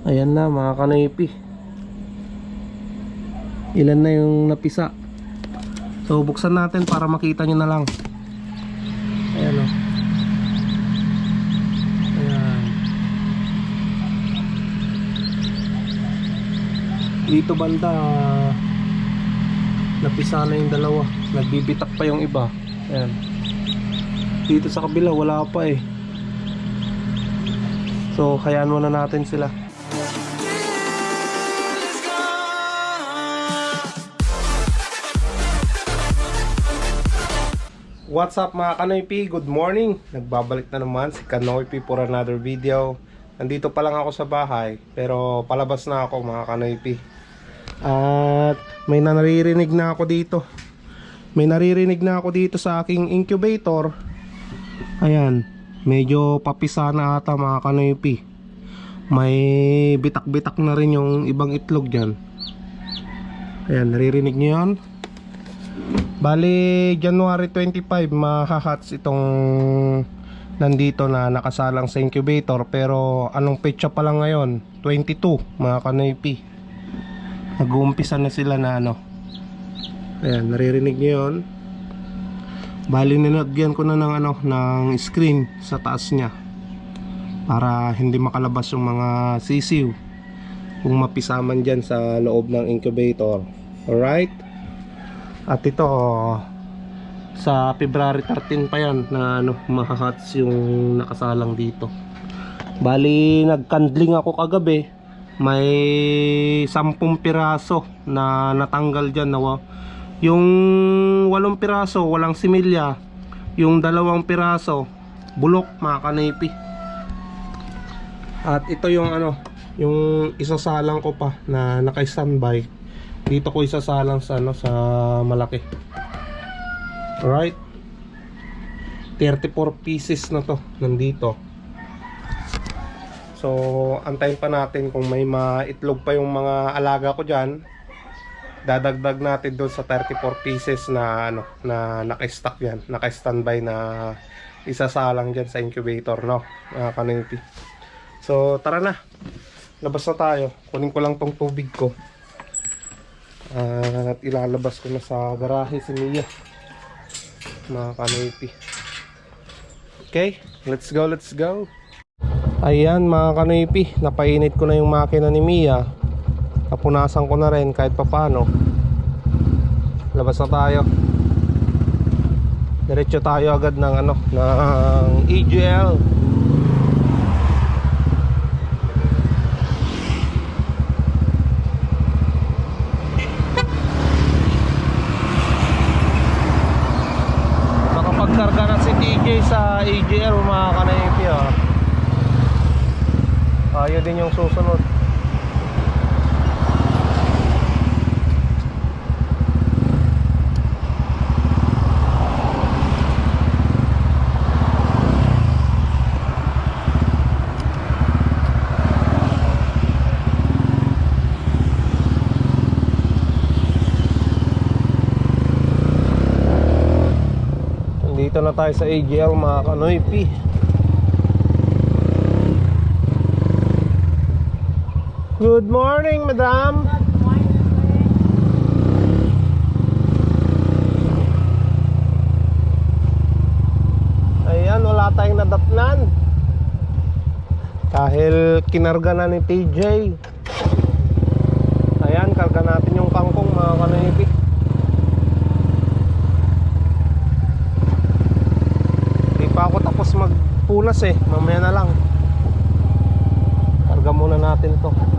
Ayan na mga kanoypi. Ilan na yung napisa. So buksan natin para makita nyo na lang. Ayan o. Ayan. Dito banda napisa na yung dalawa. Nagbibitak pa yung iba. Ayan. Dito sa kabila wala pa eh. So hayaan muna natin sila. What's up mga Kanoypi? Good morning! Nagbabalik na naman si Kanoypi for another video. Nandito pa lang ako sa bahay pero palabas na ako mga Kanoypi. At may naririnig na ako dito. May naririnig na ako dito sa aking incubator. Ayan, medyo papisa na ata mga Kanoypi. May bitak-bitak na rin yung ibang itlog dyan. Ayan, naririnig nyo yan? Bali, January 25 mahahats itong nandito na nakasalang sa incubator pero anong petsa pa lang ngayon? 22 mga kanoypi. Nag-uumpisa na sila na ano. Ayan, naririnig niyo yun. Bali, ninagyan ko na ng ano, ng screen sa taas niya para hindi makalabas yung mga sisiw kung mapisaman dyan sa loob ng incubator. Alright? At ito sa February 13 pa yan na ano, mahahats yung nakasalang dito. Bali, nagkandling ako kagabi. May 10 piraso na natanggal dyan. Na, wa- yung 8 piraso, walang similya. Yung dalawang piraso, bulok, mga kanipi. At ito yung ano, yung isasalang ko pa na naka-standby dito ko isasalang sa ano sa malaki. Alright. 34 pieces na to nandito. So antayin pa natin kung may maitlog pa yung mga alaga ko dyan. Dadagdag natin doon sa 34 pieces na ano na naka-stock yan. Naka-standby na isasalang dyan sa incubator no mga kanipi so tara na. Labas na tayo. Kunin ko lang tong tubig ko at ilalabas ko na sa garahe si Mia. Mga kanoypi okay let's go let's go. Ayan mga kanoypi napainit ko na yung makina ni Mia. Napunasan ko na rin kahit papano. Labas na tayo. Diretso tayo agad ng ano ng EGL Nakapagkarga na si TJ sa AGL mga kanayipi ah. Ayaw din yung susunod. Nandito na tayo sa AGL mga kanoypi. Good morning, madam. Ayan, wala tayong nadatnan. Dahil kinarga na ni TJ. Ayan, karga natin yung kangkong mga kanoypi. Hindi pa ako tapos magpunas eh. Mamaya na lang. Karga muna natin to.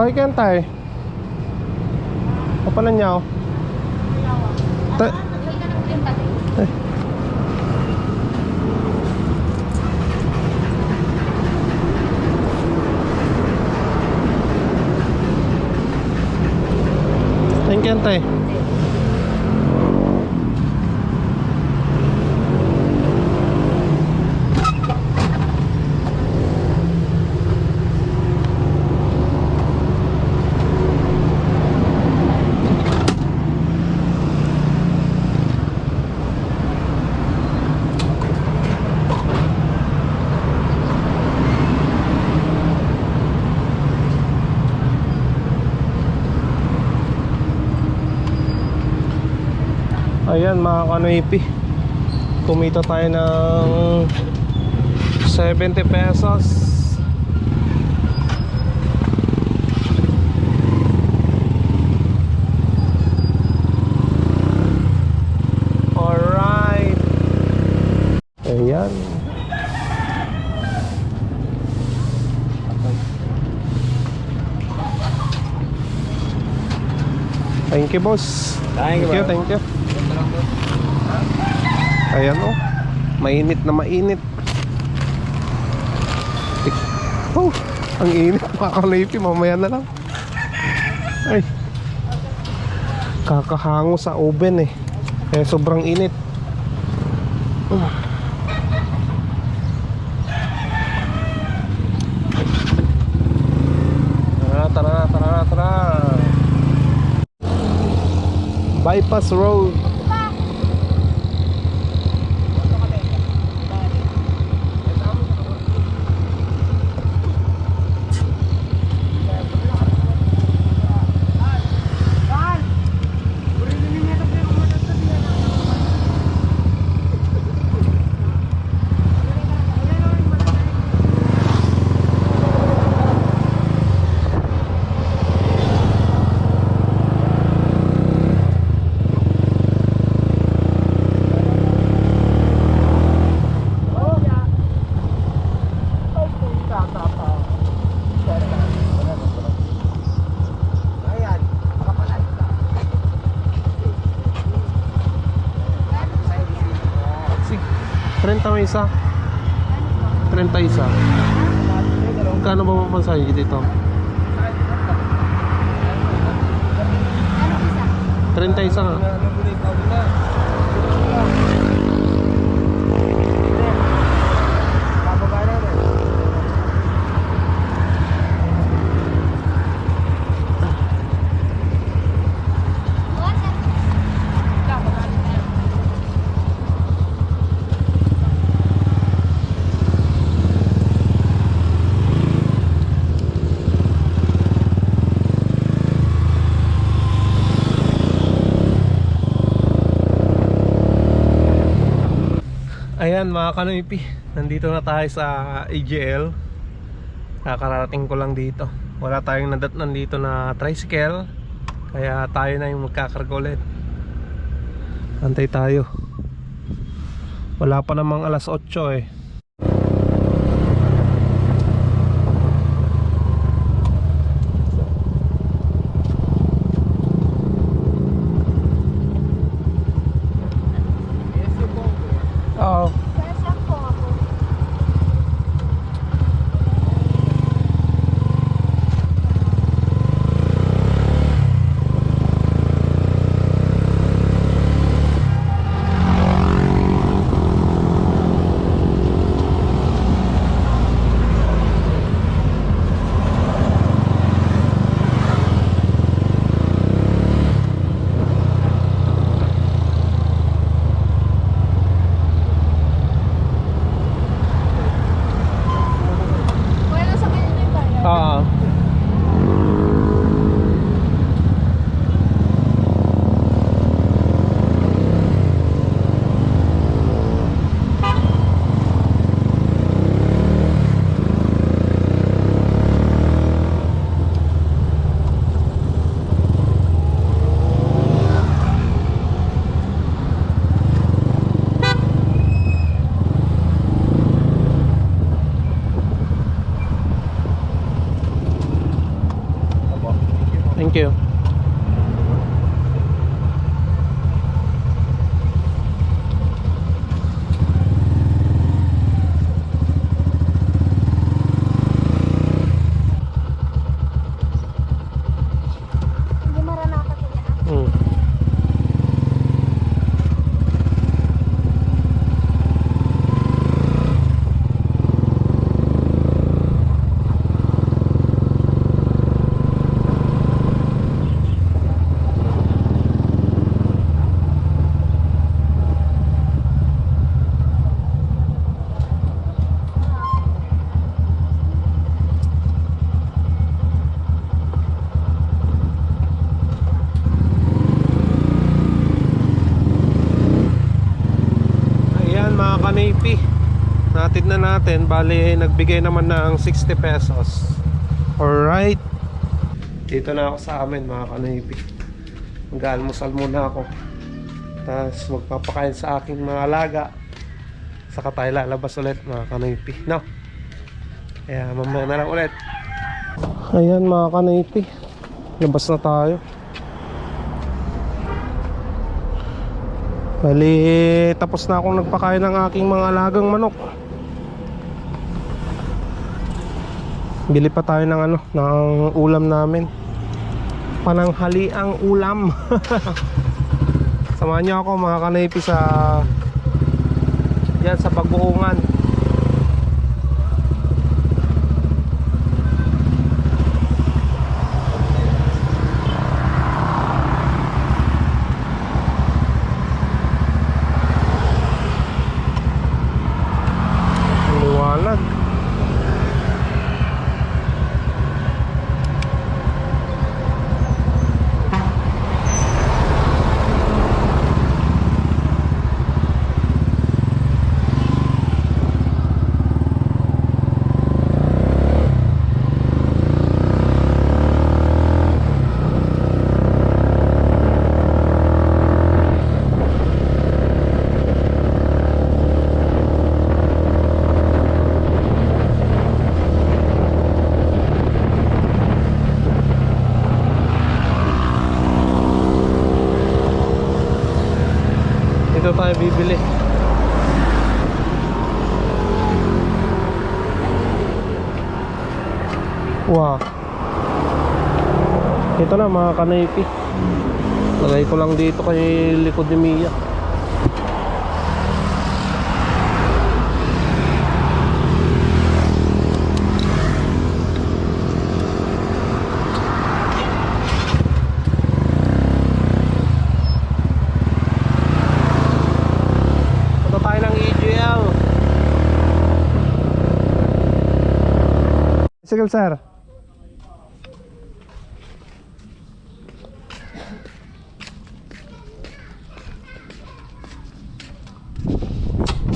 Sakay ka tay. Apa na niya oh? Ta- Thank you, tay. Ayan mga kanoipi Kumita tayo ng 70 pesos. Alright. Ayan. Thank you boss. Thank you, you, thank you Ayan oh. Mainit na mainit. Oh Ang init. Mga kalipi Mamaya na lang. Ay. Kakahango sa oven eh. Kaya sobrang init. Tara tara tara tara. Bypass Road Sig 30 may isa? 30 isa. Kano ba mapansahe dito? 30 isa nga Ayan mga kanoipi Nandito na tayo sa AGL Kakarating ko lang dito. Wala tayong nadatnan dito na tricycle. Kaya tayo na yung magkakarga ulit. Antay tayo. Wala pa namang alas 8 eh natin. Bali, nagbigay naman ng 60 pesos. Alright. Dito na ako sa amin mga kanipi. Mag-almusal muna ako. Tapos magpapakain sa aking mga alaga. Saka tayo lalabas ulit mga kanipi. No? Kaya mamaya na lang ulit. Ayan mga kanipi. Labas na tayo. Bali, tapos na akong nagpakain ng aking mga alagang manok. Bili pa tayo ng ano, ng ulam namin. Pananghali ang ulam. Samahan niyo ako mga kanaypi sa yan sa Bagoongan. Liwanag. Dito tayo bibili. Wow. Ito na mga kanaypi. Lagay ko lang dito kay likod ni Mia. EGL. Sige, sir.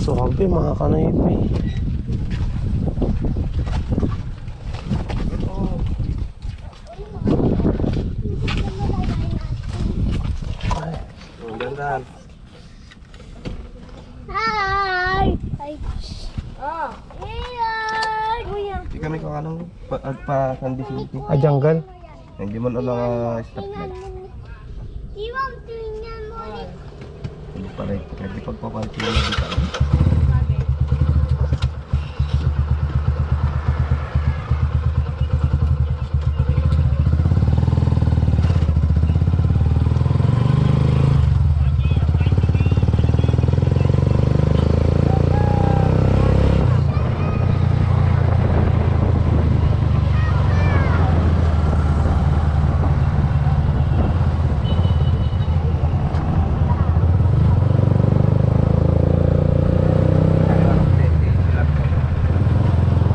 Sabi mga kanaypi. Ganda. Hi! Hi! Oh! Hey! Kuya! Hindi kami kung anong pa, pa kandisiti. Ajanggan. Hindi man lang uh, stoplight. Iwan tingnan mo ulit. Hindi pa rin. Pwede pagpapansin mo dito.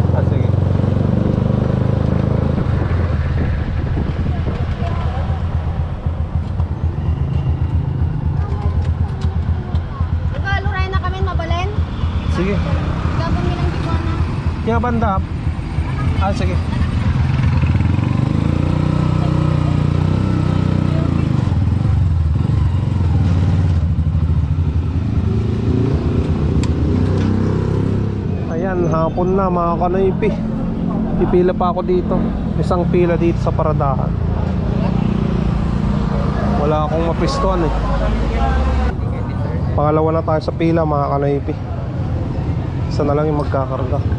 Ah, sige. Nagkaluray na kami mabalen. Sige. Gabang nilang Tijuana. Banda. Ah, sige. Ayan, hapon na mga kanaypi. Pipila pa ako dito. Isang pila dito sa paradahan. Wala akong mapistuan eh. Pangalawa na tayo sa pila mga kanaypi. Isa na lang yung magkakarga.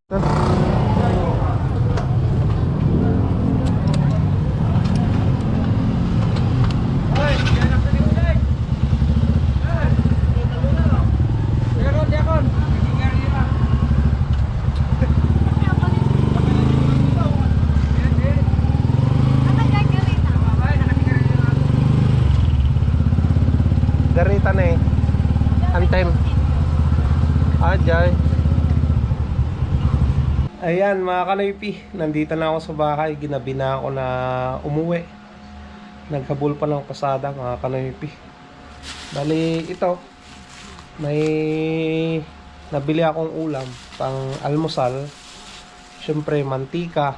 Ayan mga kanaypi, nandito na ako sa bahay. Ginabi na ako na umuwi. naghabol pa ng pasada mga kanoypi bali ito may nabili akong ulam pang almusal syempre mantika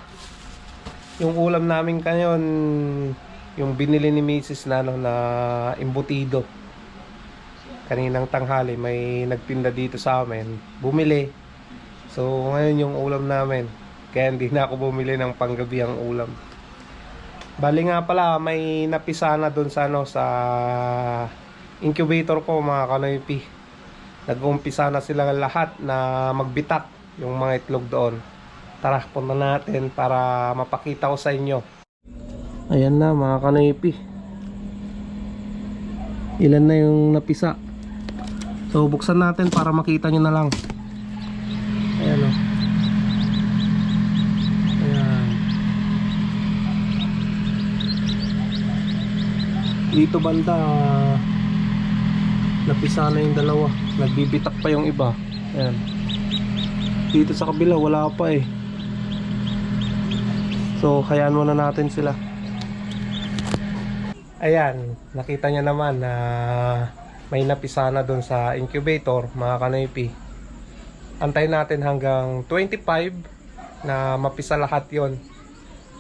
yung ulam namin kanyon yung binili ni Mrs. na, ano, na imbutido kaninang tanghali may nagtinda dito sa amin bumili so ngayon yung ulam namin. Kaya hindi na ako bumili ng panggabi ang ulam. Bali nga pala may napisa na doon sa ano sa incubator ko mga kanoypi. Nag-uumpisa na sila lahat na magbitak yung mga itlog doon. Tara punta natin para mapakita ko sa inyo. Ayan na mga kanoypi. Ilan na yung napisa? So buksan natin para makita nyo na lang dito banda napisa na yung dalawa. Nagbibitak pa yung iba. Ayan. Dito sa kabila wala pa eh. So hayaan muna natin sila. Ayan nakita niya naman na may napisa na doon sa incubator mga kanoypi antayin natin hanggang 25 na mapisa lahat yon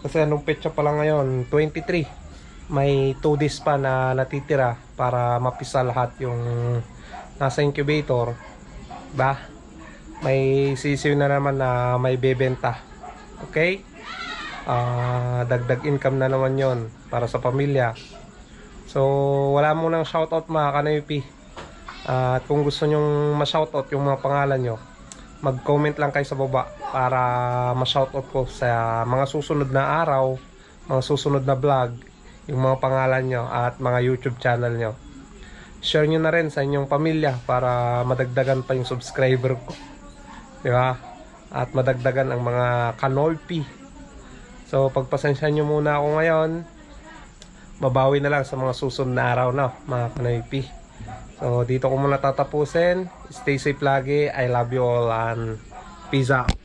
kasi anong petsa pa lang ngayon? 23 may 2 days pa na natitira para mapisa lahat yung nasa incubator ba? May sisiw na naman na may bebenta. Okay? Ah, dagdag income na naman yon para sa pamilya. So wala mo nang shoutout mga kanoypi Ah, at kung gusto nyong ma-shoutout yung mga pangalan nyo mag-comment lang kayo sa baba para ma-shoutout ko sa mga susunod na araw mga susunod na vlog yung mga pangalan nyo at mga YouTube channel nyo. Share nyo na rin sa inyong pamilya para madagdagan pa yung subscriber ko. Di ba? At madagdagan ang mga kanolpi. So, pagpasensya nyo muna ako ngayon. Mabawi na lang sa mga susunod na araw na, mga kanolpi. So, dito ko muna tatapusin. Stay safe lagi. I love you all and peace out.